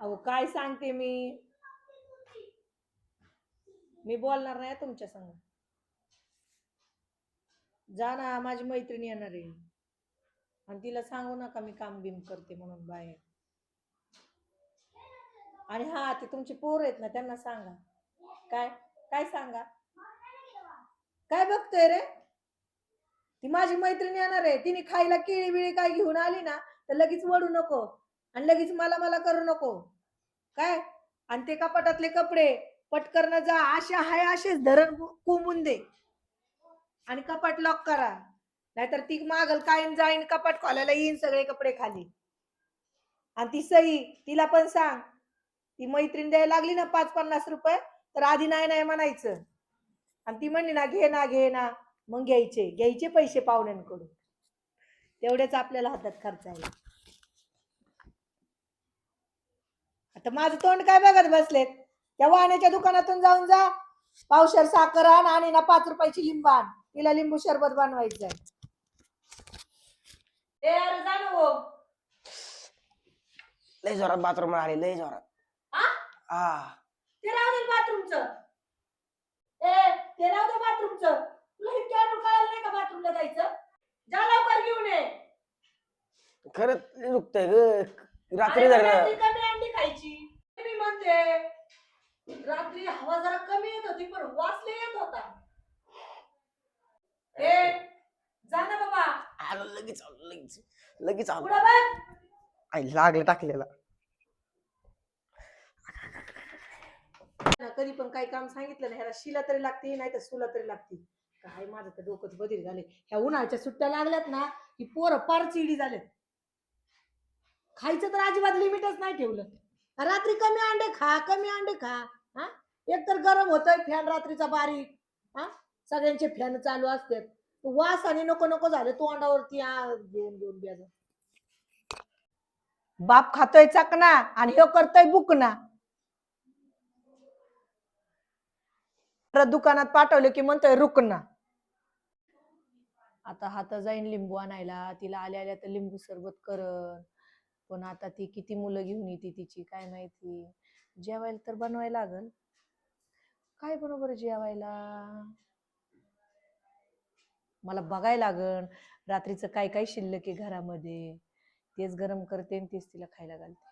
अहो काय सांगते मी? मी बोलणार नाही तुमच्या संग. जा ना माझी मैत्रिणी येणार आहे. आणि तिला सांगू नका मी काम बिम करते म्हणून बाहेर. आणि हा ते तुमचे पोर आहेत ना त्यांना सांगा. काय? काय सांगा? काय बघतोय रे? ती माझी मैत्रीण येणार आहे. तिने खायला केळी बिळी काय घेऊन आली ना तर लगेच वडू नको. आणि लगेच मला मला करू नको. काय? आणि ते कपाटातले कपडे पटकन जा असे हाय असेच धरण कोंबून दे. आणि कपाट लॉक करा. नाहीतर ती मागल कायम जाईन कपाट खोलायला येईन सगळे कपडे खाली. आणि ती सई तिला पण सांग. ती मैत्रीण द्यायला लागली ना पाच पन्नास रुपये तर आधी नाही नाही म्हणायचं. आणि ती म्हणली ना घे ना घे ना. मग घ्यायचे. घ्यायचे पैसे पाहुण्यांकडून. तेवढेच आपल्याला हातात खर्च आहे आता माझं तोंड काय बघत बसलेत? त्या वाण्याच्या दुकानातून जाऊन जा. पावशर साखर आण आणि ना पाच रुपयाची लिंब आण. तिला लिंबू सरबत बनवायचं आहे ए अरे जा ना हो. लय जोरात बाथरूम आले लय जोरात. आ? हा. ते राहू दे बाथरूमचं. ए ते राहू दे बाथरूमचं. तुला हे कॅनून कळालं नाही का बाथरूमला जायचं? जा लवकर घेऊन ये. खरंच दुखतंय ग. रात्री कमी अंडी खायची. मी म्हणते रात्री हवा जरा कमी येत होती पण वाचले येत होता. ए जा ना बाबा. आलो लगेच आलो लगेच लगेच आलो. पुढं बघ आई लागलं टाकलेला. ना कधी पण काही काम सांगितलं ना ह्याला शिला तरी लागते नाही तर सुला तरी लागते. काय माझं तर डोकंच बधीर झाले. ह्या उन्हाळ्याच्या सुट्ट्या लागल्यात ना की पोरं पार चिडी झालेत. खायचं तर अजिबात लिमिटच नाही ठेवलं. रात्री कमी अंडे खा कमी अंडे खा हा? एक तर गरम होतोय फॅन रात्रीचा बारीक हा? सगळ्यांचे फॅन चालू असतात. वास आणि नको नको झाले तोंडावरती आ, घेऊन घेऊन ब्याज बाप खातोय चकना आणि ह्यो करतोय बुकना. दुकानात पाठवले की म्हणतोय रुकना. आता हात जाईन लिंबू आणायला तिला आल्या आल्या तर लिंबू सरबत करन पण आता ती किती मुलं घेऊन येते तिची काय माहिती. जेवायला तर बनवायला लागल. काय बरोबर जेवायला? मला बघायला लागण रात्रीचं काय काय शिल्लक आहे घरामध्ये? तेच गरम करते आणि तेच तिला खायला घालते.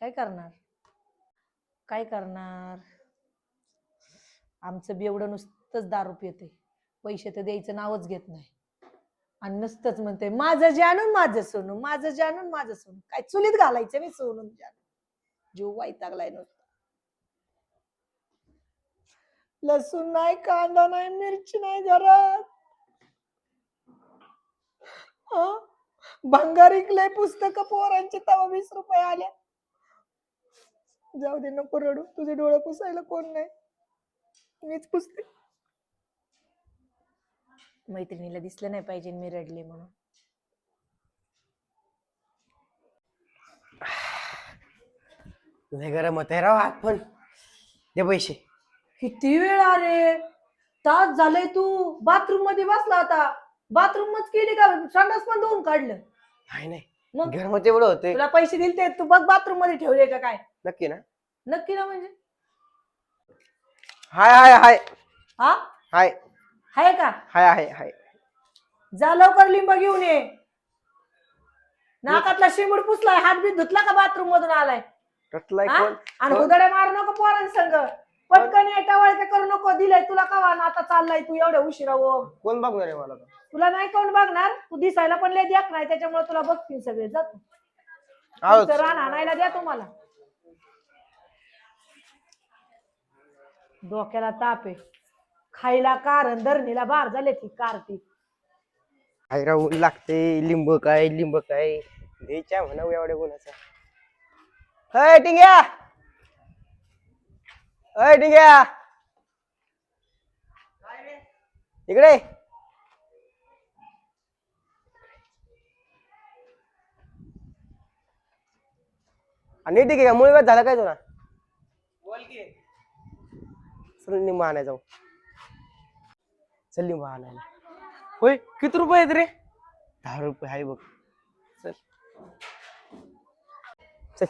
काय करणार? काय करणार? आमचं बी एवढं नुसतंच दारू पिते पैसे तर द्यायचं नावच घेत नाही. आणि नुसतंच म्हणते माझं जाणून माझं सोनू माझं जाणून माझं सोनू. काय चुलीत घालायचं मी सोनून जाणून जीव वैतागलाय नुसता. लसूण नाही कांदा नाही मिरची नाही घरात. हं? भंगार इकलंय पुस्तक पोरांचे तवा वीस रुपये आल्या जाऊ दे नको रडू. तुझे डोळे पुसायला कोण नाही. मीच पुसते. मैत्रिणीला दिसलं नाही पाहिजे मी रडले म्हणून. लय गरम होतंय राव हात पण. दे पैसे. किती वेळ अरे? तास झालंय तू. बाथरूममध्ये बसला होता बाथरूम च केली का? संडास पण धुवून काढलं. नाही नाही. मग? गरम होते एवढं होते तुला पैसे दिले ते तू बघ बाथरूममध्ये ठेवले का काय? नक्की ना. नक्की ना म्हणजे? हाय हाय हाय. हा? हाय. आहे का? हाय हाय हाय. जा लवकर लिंब घेऊन ये. नाकातला शिंबूड पुसलाय हात बीत धुतला का बाथरूम मधून आलाय? हा? कोण? आणि कोण? उदड्या मारू नको पोरां संग. पटकन ये टवाळते करू नको. दिलंय तुला कवा? ना आता चाललाय तू एवढ्या उशिरा हो. कोण बघणार आहे मला? तुला नाही कोण बघणार? तू दिसायला पण लय देख नाही त्याच्यामुळे तुला बघतील सगळे. जात आहोत रान आणायला द्या तुम्हाला. डोक्याला ताप आहे. खायला कारण धरणीला बार झाले ती कारती हाय राहू लागते लिंब काय लिंब काय? द्यायच्या म्हणा एवढ्या गुणाचा. हय टिंग्या! अय टिंग्या! इकडे! आणि ठीक आहे मुळे झाला काय तुला? बोल की. चल आणायला जाऊ. चल लिंब आणायला. होय किती रुपये आहेत रे? दहा रुपये आहे बघ. चल. चल.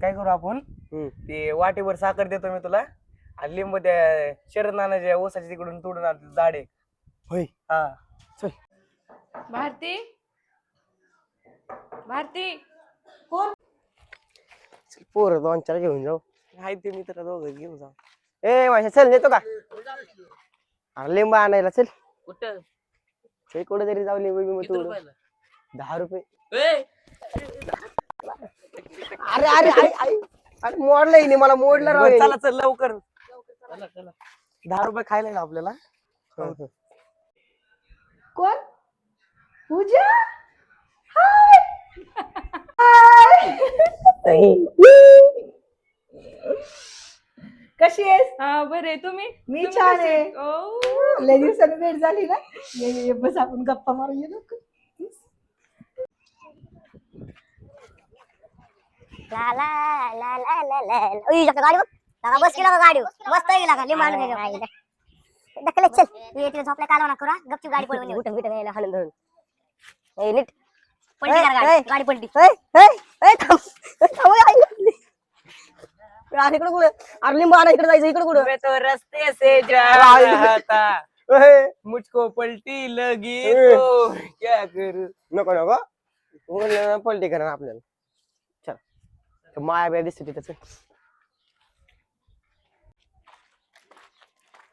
काय करू आपण. ते वाटीभर साखर देतो मी तुला. आणि लिंबू त्या शरद नानाच्या ओसाच्या तिकडून तोडून आणतो झाडे होय. हा. भारती. भारती. कोण? चल, पोरं दोन चार घेऊन जाऊ. आहे ते मित्र दोघं घेऊन जाऊ. ए माझ्या चल नेतो का? अरे लिंबा आणायला चल. कुठं? ते कुठे तरी जाऊ लिंबू बिंबू किती तोडून. रुपयाला? दहा रुपये. ए, अरे अरे आई आई. अरे मोडलं हिने मला मोडलं राव बरं, हिने. चला चल लवकर. चला चला. दहा रुपये खायला ना आपल्याला. कोण? पूजा? हाय! हाय! कशी आहेस? हा बरे तुम्ही? मी तुम्ही छान कसे? आहे. ओ, लय दिवसांनी भेट झाली ना? ये ये, ये बस आपण गप्पा मारू ये नको ला ला ला ला ला ला. उई जका गाडी बघ. लगा बस केला गाडी? मस्त आहे चल. तिला कालवा ना करा गपची गाडी पळवून उठून बिठून यायला हाणून धरून ए नीट. पलटी कर गाडी. गाडी पलटी. अरे इकडे कुठे? अरे लिंबू इकडे जायचं इकडे कुठं? मैं तो रस्ते से जा आई. रहा था ए, मुझको पलटी लगी. तो क्या करूं? नको नको. बोललं ना पलटी करा आपल्याला? चल. तर माया बिया दिसते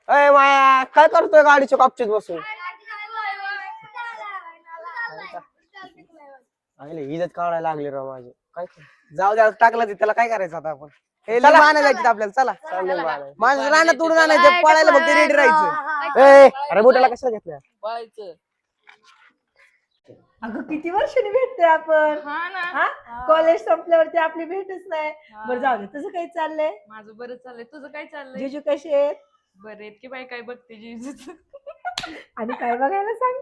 अय माया काय करतोय गाडीच्या कापचीत बसून? आईले इज्जत काढायला लागली राव माझी. काय जाऊ द्या टाकला ते त्याला काय करायचं आता आपण? हे जायचं आपल्याला चला. चाललंय बाळा. माझं राणा तोडून आणायचं पळायला फक्त रेडी राहायचं. ए, अरे बुटाला कशाला घेतलं पळायचं. अगं किती वर्षांनी भेटतोय आपण? हा ना. हा? कॉलेज संपल्यावरती आपली भेटच नाही. बरं जाऊ दे. तुझं काही चाललंय? माझं बरं चाललंय. तुझं काय चाललंय? जिजू कशी आहेत? बरं आहेत की बाई काय बघते जीजूच? आणि काय बघायला सांग?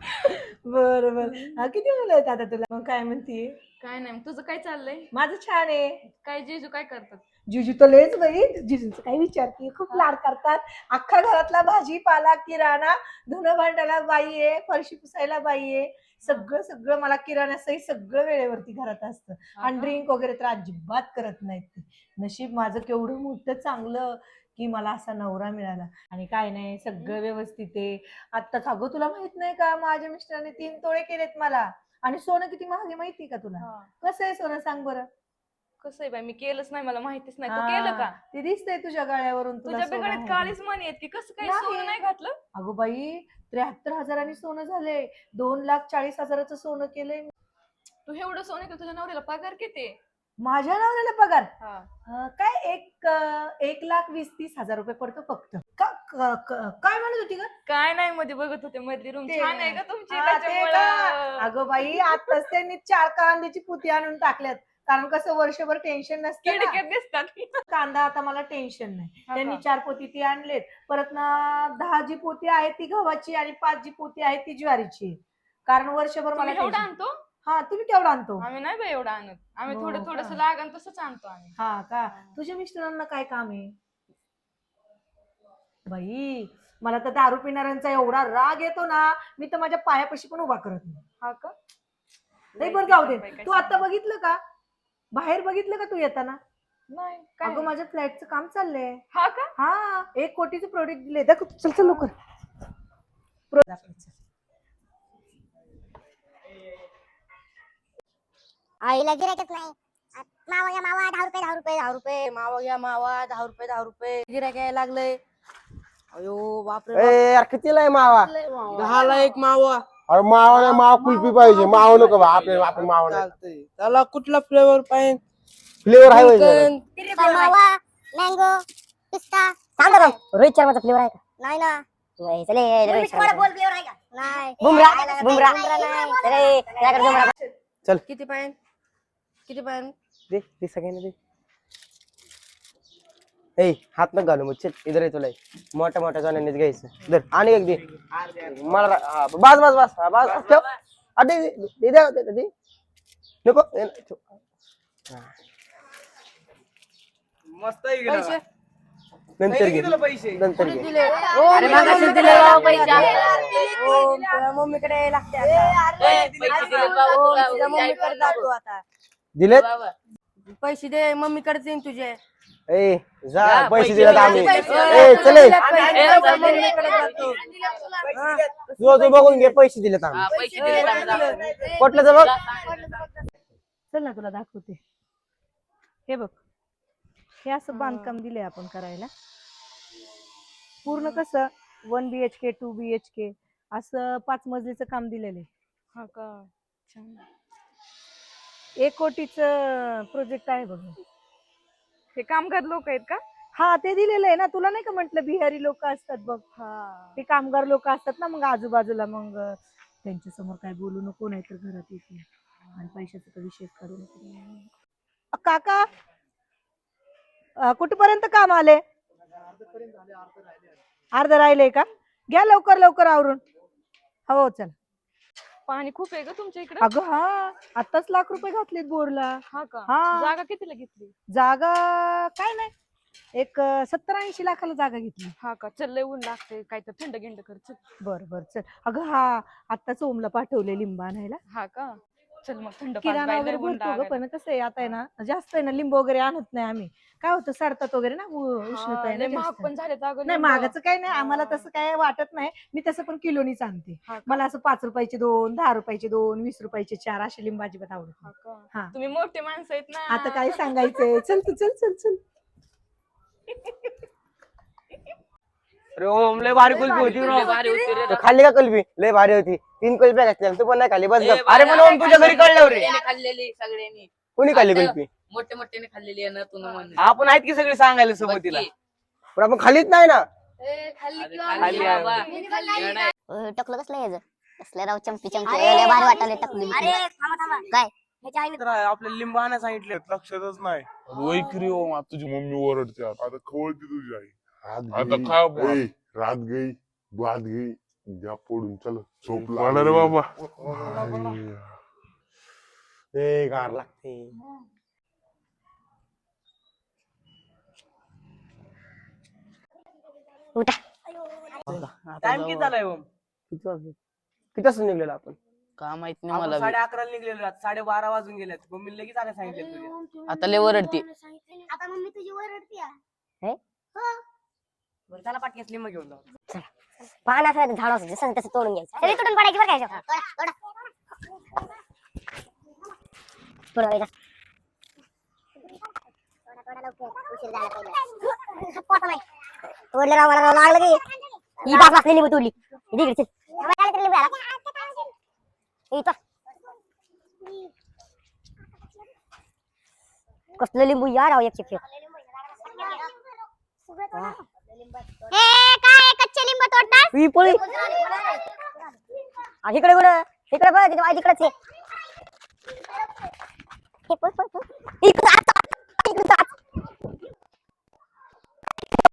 बर बर. हा, किती मुलं आहेत आता तुला? मग काय म्हणतीये काय नाही तुझं काय चाललंय? माझं छान आहे. काय जीजू काय करतात? जिजू तर लयच बाई जिजूचं काही विचारते खूप लाड करतात. अख्खा घरातला भाजीपाला किराणा धुणं भांड्याला बाई आहे फरशी पुसायला बाई आहे. सगळं सगळं मला किराण्यासही सगळं वेळेवरती घरात असतं. आणि ड्रिंक वगैरे तर अजिबात करत नाहीत ते. नशीब माझं केवढं मोठं चांगलं की मला असा नवरा मिळाला. आणि काय नाही सगळं व्यवस्थित आहे. आत्ताच अगं तुला माहीत नाही का माझ्या मिस्टरांनी तीन तोळे केलेत मला. आणि सोनं किती महागे माहिती का तुला. कसं आहे सोनं सांग बरं? कसं आहे बाई मी केलंच नाही मला माहितीच नाही. तू केलं का? ते दिसतंय तुझ्या गळ्यावरून तुझ्या बिघडत. काळीच मणी आहेत की कसं काय नाही. सोनं नाही घातलं? अगो बाई त्र्याहत्तर हजारांनी सोनं झाले दोन लाख चाळीस हजाराचं सोनं केलंय तू एवढं सोनं तुझ्या नवऱ्याला पगार किती? माझ्या नवऱ्याला पगार हा. अं, काय एक अं, एक लाख वीस तीस हजार रुपये पडतो फक्त का- क- क- काय म्हणत होती ग काय नाही मध्ये बघत होते मधली रूम ते- छान आहे का तुमची हा, ते का? त्याच्यामुळं अगं बाई आताच त्यांनी चार कांद्याची पुती आणून टाकल्यात कारण कसं वर्षभर टेन्शन नसतं ना. किडक्यात दिसतात कांदा आता मला टेन्शन नाही त्यांनी? चार पोती ती आणलेत परत ना दहा जी पोती आहे ती गव्हाची आणि पाच जी पोती आहे ती ज्वारीची. कारण वर्षभर मला तुम्ही एवढं tension- आणतो हा तुम्ही केवढा आणतो? आम्ही नाही बाई एवढं आणत. आम्ही हो थोडं का? थोडस लागन तसंच आणतो आम्ही. हा का? तुझ्या मिस्टरांना काय काम आहे? बाई मला तर दारू पिणाऱ्यांचा एवढा राग येतो ना मी तर माझ्या पायापाशी पण उभा करत नाही. हा का? नाही बरं जाऊ दे. काय तू आता सांगू? बघितलं का? बाहेर बघितलं का तू येताना? नाही काय अगं माझ्या फ्लॅटचं काम चाललंय. हा का? हा एक कोटीचं प्रोडक्ट दिले दाखव चल चल लवकर. Pro- आईला गिरायकच नाही. मावा घ्या मावा दहा रुपये दहा रुपये. दहा रुपये मावा घ्या मावा दहा रुपये दहा रुपये. गिरायक यायला लागलंय. अयो बापरे ए यार कितीला आहे मावा? दहाला एक मावा. अरे मावा नाही मावा कुल्फी पाहिजे. मावा नको बा आपल्याला आपण मावा नाही चालतंय. त्याला कुठला फ्लेवर पाहिजे? फ्लेवर आहे वैसे. मावा मँगो पिस्ता. सांग ना रोहित शर्माचा फ्लेवर आहे का? नाही ना. चले रोहित शर्मा बोल फ्लेवर आहे का? नाही. बुमरा बुमरा. नाही चले बुमरा. किती पाहिजे? किती पाहिजे दे दे सगळ्यांना दे. ए हात न घालू मग चल इधर येतो लय मोठ्या मोठ्या जणांनीच घ्यायचं. दर आणि एक दे. मला रा- हा, बस बस बस हा, बस बस, ठेव. आ, दे दे, दे दे दे, दे नको ए, ठेव. मस्त आहे की पैसे? नाही? नंतर नाही घे. की तुला पैसे. नंतर घे. दिले. अरे मागाशी दिले राव पैसे मम्मीकडे लागते आता. पैसे दिले? हो, तुझ्या मम्मीकडे जातो आता. दिलेत? पैसे दे मम्मीकडेच येईन तुझे. ए जा जा, पैसे पैसे दिलेत दिले. आम्ही. पैसे ए दे. चले पैसे. ए, दे, मम्मीकडे जातो. हा. तू तू बघून घे पैसे दिलेत आम्ही. पैसे दिले. कुठलं बघ. चल ना तुला दाखवते. हे बघ. हे असं बांधकाम दिलंय आपण करायला. पूर्ण कसं? One B H K two B H K असं पाच मजलीचं काम दिलेलं आहे. हा का? छान. एक कोटीच प्रोजेक्ट आहे बघ. हे. कामगार लोक आहेत का? हा ते दिलेलं आहे ना. तुला नाही का म्हंटल बिहारी लोक असतात बघ? हा. ते कामगार लोक असतात ना मग आजूबाजूला मग त्यांच्यासमोर काय बोलू नको नाही तर घरात येते आणि पैशाचा तर विषय काढू नको. अ, काका अ, कुठपर्यंत काम आले? अर्ध राहिले का? घ्या लवकर लवकर आवरून. हो चल. पाणी खूप आहे का तुमच्या इकडे? अगं हा. आताच लाख रुपये घातलेत बोरला. हा का? हा. जागा कितीला घेतली? जागा काय नाही. एक सत्तर ऐंशी लाखाला जागा घेतली. हा का? चल लय ऊन लागते काय तर थंड गिंड कर चल. बर बर. चल. अगं हा. आत्ताच ओमला पाठवले लिंबा आणायला. हा का? चल मग थंड पाणी किराणा बाई, वगैरे भरतो ग. पण कसं आहे आता आहे ना जास्त आहे ना लिंब वगैरे आणत नाही आम्ही काय होतं सडतात वगैरे ना उ- उष्णता आहे ना महाग जास्त. पण झाले अगं नाही. मागाचं काय नाही आम्हाला हा. तसं काय वाटत नाही मी तसं पण किलोनीच आणते? मला असं पाच रुपयाचे दोन दहा रुपयाचे दोन वीस रुपयाचे चार असे लिंब अजिबात आवडत हा नाही. हा. तुम्ही मोठे माणसं आहेत ना आता काय सांगायचंय चल तू चल चल चल अरे ओम लय भारी कुल्फी होती लय राव. भारी होती रे. तू खाल्ली का कुल्फी? लय भारी होती. तीन कुल्फ्या घातल्या तू पण नाही खाल्ली बस गप. अरे पण ओम तुझ्या घरी कळलं रे. सगळ्यांनी खाल्लेली सगळ्यांनी. कोणी खाल्ली कुल्फी? मोठे मोठ्याने खाल्लेली आहे ना तू न म्हण आपण आहेत की सगळे सांगायला सोबत तिला पण आपण खाल्लीच नाही ना. खाल्ली आहे. टकलं कसलं यायचं कसलं राव चमकी चमकी लय भारी वाटायला टकली अरे थांबा थांबा. काय? तर आपल्याला लिंबू आणा सांगितलं. लक्षातच नाही. वैकरी हो आता तुझी मम्मी ओरडते. आता खवळती तुझी आई. आता बा- ए, रात गई बात गई जा पडून चल झोप मला रे बाबा? ए गार लागते. उठा. टाइम किती झालाय ओम किती वाजले? किती वाजता निघलेलो आपण? का माहीत नाही आपण मला साडे अकराला निघलेलो आता साडे बारा वाजून गेल्यात मम्मी लगेच आल्या सांगितलं तुझ्या आता लय ओरडते. आता मम्मी तुझी ओरडते बरं, चला पाटकेस लिंब घेऊन जाऊ. पाण्याचं झाड असं जसं तसं तोडून घ्यायचं. तरी तुटून पडायची बरं काय थोडा तोडलं राव मला राव लागलं की. ही बाप असलेली लिंबू तोडली. इथे इकडे चल. लिंबू आला इथं. कसलं लिंबू? या राव एक हे काय कच्चे लिंब तोडतात विपुळी इकडे बघ इकडे बघ तिथे तिकडेच आहे. हे पळ,